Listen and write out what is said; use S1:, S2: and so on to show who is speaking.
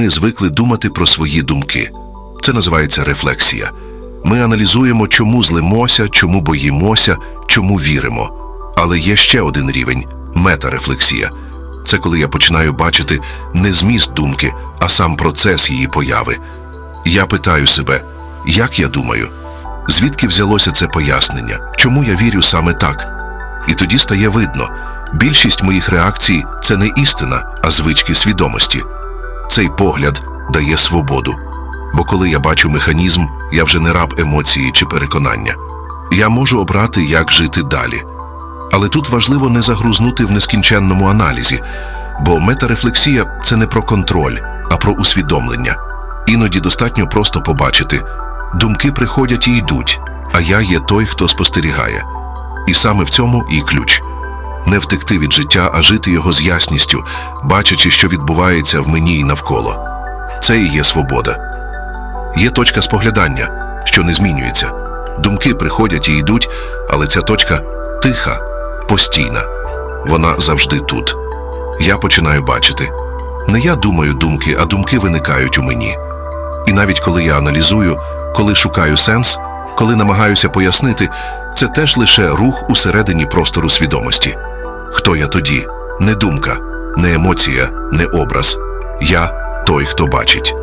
S1: Ми звикли думати про свої думки. Це називається рефлексія. Ми аналізуємо, чому злимося, чому боїмося, чому віримо. Але є ще один рівень метарефлексія. Це коли я починаю бачити не зміст думки, а сам процес її появи. Я питаю себе, як я думаю, звідки взялося це пояснення, чому я вірю саме так? І тоді стає видно, більшість моїх реакцій це не істина, а звички свідомості. Цей погляд дає свободу. Бо коли я бачу механізм, я вже не раб емоції чи переконання. Я можу обрати, як жити далі. Але тут важливо не загрузнути в нескінченному аналізі, бо метарефлексія це не про контроль, а про усвідомлення. Іноді достатньо просто побачити думки приходять і йдуть, а я є той, хто спостерігає. І саме в цьому і ключ не втекти від життя, а жити його з ясністю, бачачи, що відбувається в мені і навколо. Це і є свобода. Є точка споглядання, що не змінюється. Думки приходять і йдуть, але ця точка тиха, постійна. Вона завжди тут. Я починаю бачити. Не я думаю думки, а думки виникають у мені. І навіть коли я аналізую, коли шукаю сенс, коли намагаюся пояснити, це теж лише рух усередині простору свідомості. Хто я тоді? Не думка, не емоція, не образ. Я той, хто бачить.